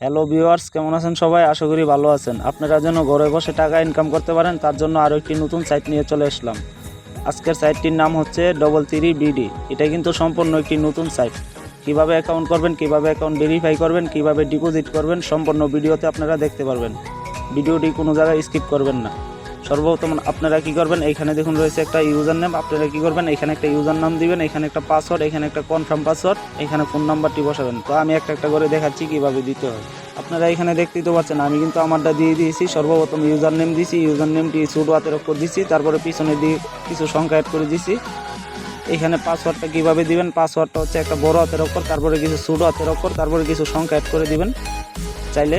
Hello viewers কেমন আছেন সবাই? আশা করি ভালো আছেন। আপনারা যেন ঘরে বসে টাকা ইনকাম করতে পারেন, তার জন্য আরও একটি নতুন সাইট নিয়ে চলে আসলাম। আজকের সাইটটির নাম হচ্ছে ডবল থ্রি বিডি এটা কিন্তু সম্পূর্ণ একটি নতুন সাইট কীভাবে অ্যাকাউন্ট করবেন, কীভাবে অ্যাকাউন্ট ভেরিফাই করবেন, কীভাবে ডিপোজিট করবেন, সম্পূর্ণ ভিডিওতে আপনারা দেখতে পারবেন। ভিডিওটি কোনো জায়গায় স্কিপ করবেন না। সর্বপ্রথম আপনারা কি করবেন? এখানে দেখুন রয়েছে একটা ইউজার নেম আপনারা কি করবেন? এখানে একটা ইউজার নাম দিবেন এখানে একটা পাসওয়ার্ড এখানে একটা কনফার্ম পাসওয়ার্ড এখানে ফোন নাম্বারটি বসাবেন। তো আমি একটা একটা করে দেখাচ্ছি কীভাবে দিতে হয়। আপনারা এখানে দেখতেই তো পাচ্ছেন, আমি কিন্তু আমারটা দিয়ে দিয়েছি। সর্বপ্রথম ইউজার নেম দিয়েছি ইউজার নেমটি ছোটো হাতের অক্ষর দিয়েছি তারপরে পিছনে দিয়ে কিছু সংখ্যা অ্যাড করে দিয়েছি এখানে পাসওয়ার্ডটা কীভাবে দিবেন? পাসওয়ার্ডটা হচ্ছে একটা বড় হাতের অক্ষর তারপরে কিছু ছোটো হাতের অক্ষর তারপরে কিছু সংখ্যা অ্যাড করে দিবেন। চাইলে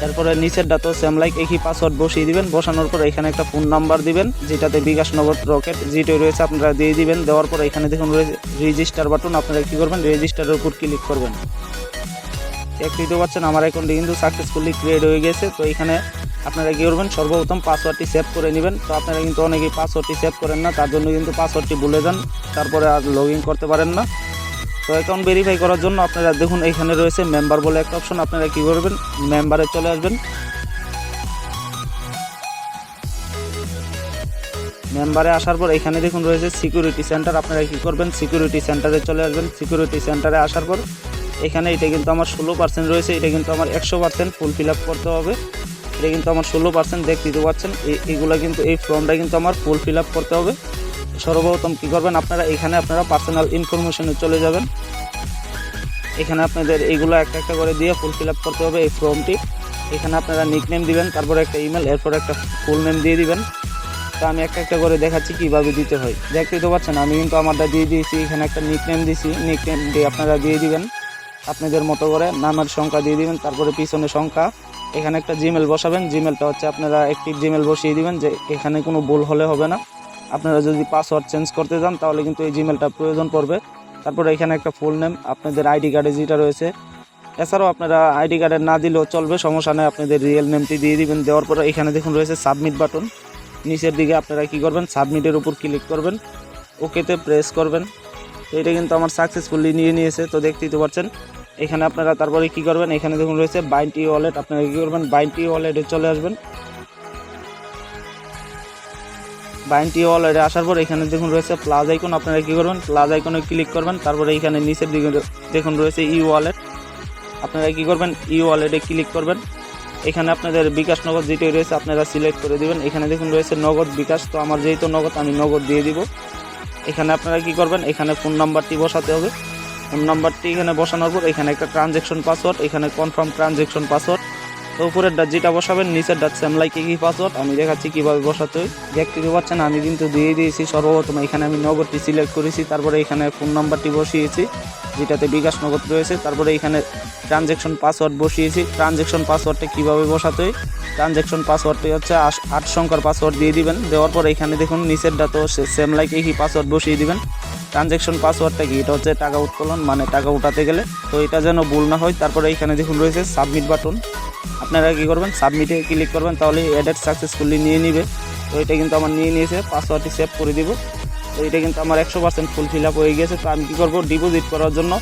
তারপরে নিচেরটা তো সেম লাইক একই পাসওয়ার্ড বসিয়ে দিবেন। বসানোর পর এখানে একটা ফোন নাম্বার দিবেন, যেটাতে বিকাশ নগর রকেট যেটা রয়েছে, আপনারা দিয়ে দিবেন। দেওয়ার পর এখানে দেখুন রেজিস্টার বাটন আপনারা কী করবেন? রেজিস্টারের উপর ক্লিক করবেন। দেখতে তো পারছেন আমার অ্যাকাউন্টটি কিন্তু সাকসেসফুলি ক্রিয়েট হয়ে গেছে। তো এখানে আপনারা কী করবেন? সর্বপ্রথম পাসওয়ার্ডটি সেভ করে নেবেন। তো আপনারা কিন্তু অনেকেই পাসওয়ার্ডটি সেভ করেন না, তার জন্য কিন্তু পাসওয়ার্ডটি ভুলে যান। তারপরে আর লগ করতে পারেন না। তো অ্যাকাউন্ট ভেরিফাই করার জন্য আপনারা দেখুন এখানে রয়েছে মেম্বার বলে একটা অপশন আপনারা কী করবেন? মেম্বারে চলে আসবেন। মেম্বারে আসার পর এখানে দেখুন রয়েছে সিকিউরিটি সেন্টার আপনারা কী করবেন? সিকিউরিটি সেন্টারে চলে আসবেন। সিকিউরিটি সেন্টারে আসার পর এখানে এটা কিন্তু আমার ষোলো পার্সেন্ট রয়েছে, এটা কিন্তু আমার একশো পার্সেন্ট ফুল ফিল আপ করতে হবে। এটা কিন্তু আমার ষোলো পার্সেন্ট দেখতে দিতে পারছেন। এই- এইগুলো কিন্তু এই ফর্মটা কিন্তু আমার ফুল ফিল আপ করতে হবে। সর্বপ্রথম কী করবেন? আপনারা এখানে আপনারা পার্সোনাল ইনফরমেশনে চলে যাবেন। এখানে আপনাদের এইগুলো একটা একটা করে দিয়ে ফুল ফিল করতে হবে এই ফর্মটি এখানে আপনারা নিক নেম দিবেন, তারপরে একটা ইমেল এরপর একটা ফুল নেম দিয়ে দিবেন। তা আমি একটা একটা করে দেখাচ্ছি কীভাবে দিতে হয়। দেখতেই তো পাচ্ছেন, আমি কিন্তু আমারটা দিয়ে দিয়েছি, এখানে একটা নিক নেম দিয়েছি নিক নেম দিয়ে আপনারা দিয়ে দিবেন। আপনাদের মতো করে নামের সংখ্যা দিয়ে দিবেন, তারপরে পিছনে সংখ্যা। এখানে একটা জিমেল বসাবেন জিমেলটা হচ্ছে আপনারা একটি জিমেল বসিয়ে দিবেন যে এখানে কোনো ভুল হলে হবে না। আপনারা যদি পাসওয়ার্ড চেঞ্জ করতে চান তাহলে কিন্তু এই জিমেলটা প্রয়োজন পড়বে। তারপরে এখানে একটা ফুল নেম আপনাদের আইডি কার্ডে যেটা রয়েছে। এছাড়াও আপনারা আইডি কার্ডে না দিলেও চলবে, সমস্যা নেই, আপনাদের রিয়েল নেমটি দিয়ে দিবেন। দেওয়ার পরে এখানে দেখুন রয়েছে সাবমিট বাটন নিচের দিকে আপনারা কি করবেন? সাবমিটের উপর ক্লিক করবেন। ওকেতে প্রেস করবেন। তো এটা কিন্তু আমার সাকসেসফুলি নিয়ে নিয়েছে, তো দেখতেই তো পারছেন এখানে আপনারা তারপরে কি করবেন? এখানে দেখুন রয়েছে বাইনটি ওয়ালেট আপনারা কী করবেন? বাইনটি ওয়ালেটে চলে আসবেন। বাইনটি ওয়ালেটে আসার পর এখানে দেখুন রয়েছে প্লাস আইকন আপনারা কী করবেন? প্লাস আইকনে ক্লিক করবেন, তারপরে এখানে নিচের দিকে দেখুন রয়েছে ই ওয়ালেট আপনারা কী করবেন? ই ওয়ালেটে ক্লিক করবেন। এখানে আপনাদের বিকাশ নগদ যেটি রয়েছে, আপনারা সিলেক্ট করে দিবেন। এখানে দেখুন রয়েছে নগদ বিকাশ, তো আমার যেহেতু নগদ, আমি নগদ দিয়ে দিব। এখানে আপনারা কি করবেন? এখানে ফোন নাম্বারটি বসাতে হবে। ফোন নাম্বারটি এখানে বসানোর পর এখানে একটা ট্রানজেকশন পাসওয়ার্ড এখানে কনফার্ম ট্রানজেকশন পাসওয়ার্ড তো উপরের ডাট যেটা বসাবেন, নিচের ডাট সেম লাইক কি পাসওয়ার্ড আমি দেখাচ্ছি কীভাবে বসাতে দেখতে তো পাচ্ছেন, আমি কিন্তু দিয়ে দিয়েছি সর্বপ্রথম। এখানে আমি নগরটি সিলেক্ট করেছি, তারপরে এখানে ফোন নাম্বারটি বসিয়েছি, যেটাতে বিকাশ নগদ রয়েছে। তারপরে এখানে ট্রানজেকশন পাসওয়ার্ড বসিয়েছি। ট্রানজেকশন পাসওয়ার্ডটা কীভাবে বসাতে ট্রানজেকশন পাসওয়ার্ডটি হচ্ছে আট সংখ্যার পাসওয়ার্ড দিয়ে দিবেন। দেওয়ার পর এখানে দেখুন, নিচের ডাটো সেম লাইক একই পাসওয়ার্ড বসিয়ে দিবেন। ট্রানজেকশন পাসওয়ার্ডটা কি? এটা হচ্ছে টাকা উত্তোলন মানে টাকা উঠাতে গেলে। তো এটা যেন ভুল না হয়, তারপরে এখানে দেখুন রয়েছে সাবমিট বাটন আপনারা কি করবেন? সাবমিটে ক্লিক করবেন, তাহলে এডেট সাকসেসফুলি নিয়ে নিবে। তো এটা কিন্তু আমার নিয়ে নিয়েছে পাসওয়ার্ডটি সেভ করে দিব। তো এটা কিন্তু আমার একশো পার্সেন্ট ফুল ফিল আপ হয়ে গেছে তো আমি কী করব? ডিপোজিট করার জন্য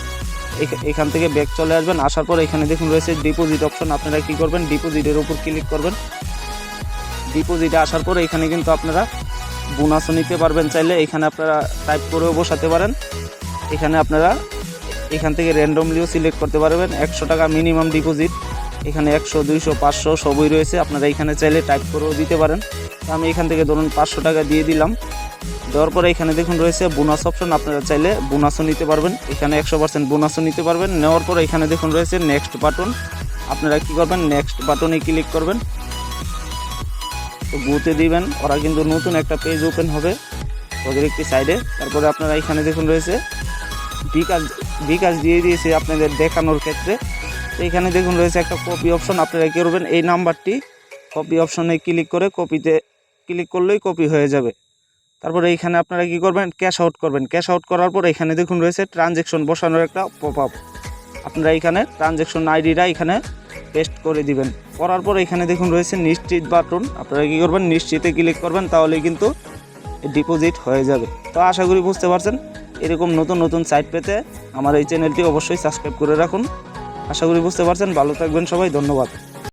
এখা- এখান থেকে ব্যাক চলে আসবেন। আসার পর এখানে দেখুন রয়েছে ডিপোজিট অপশন আপনারা কি করবেন? ডিপোজিটের উপর ক্লিক করবেন। ডিপোজিটে আসার পর এখানে কিন্তু আপনারা বোনাসও নিতে পারবেন চাইলে, এখানে আপনারা টাইপ করেও বসাতে পারেন। এখানে আপনারা এখান থেকে র্যান্ডমলিও সিলেক্ট করতে পারবেন। একশো টাকা মিনিমাম ডিপোজিট এখানে একশো, দুইশো, পাঁচশো সবই রয়েছে। আপনারা এখানে চাইলে টাইপ করেও দিতে পারেন। আমি এখান থেকে ধরুন পাঁচশো টাকা দিয়ে দিলাম। দেওয়ার পরে এখানে দেখুন রয়েছে বোনাস অপশন আপনারা চাইলে বোনাসও নিতে পারবেন। এখানে একশো পার্সেন্ট বোনাসও নিতে পারবেন। নেওয়ার পরে এখানে দেখুন রয়েছে নেক্সট বাটন আপনারা কি করবেন? নেক্সট বাটনে ক্লিক করবেন। তো বুথে দিবেন। ওরা কিন্তু নতুন একটা পেজ ওপেন হবে ওদের একটি সাইডে তারপরে আপনারা এখানে দেখুন রয়েছে, বিকাশ বিকাশ দিয়ে দিয়েছে আপনাদের দেখানোর ক্ষেত্রে। তো এখানে দেখুন রয়েছে একটা কপি অপশন আপনারা কী করবেন? এই নাম্বারটি কপি অপশনে ক্লিক করে কপিতে ক্লিক করলেই কপি হয়ে যাবে। তারপরে এইখানে আপনারা কি করবেন? ক্যাশ আউট করবেন। ক্যাশ আউট করার পর এখানে দেখুন রয়েছে ট্রানজেকশন বসানোর একটা পপ আপ আপনারা এখানে ট্রানজেকশন আইডিটা এখানে পেস্ট করে দিবেন। করার পর এখানে দেখুন রয়েছে নিশ্চিত বাটন। আপনারা কী করবেন? নিশ্চিতে ক্লিক করবেন তাহলে কিন্তু ডিপোজিট হয়ে যাবে। তো আশা করি বুঝতে পারছেন, এরকম নতুন নতুন সাইট পেতে আমার এই চ্যানেলটি অবশ্যই সাবস্ক্রাইব করে রাখুন। আশা করি বুঝতে পারছেন, ভালো থাকবেন সবাই, ধন্যবাদ।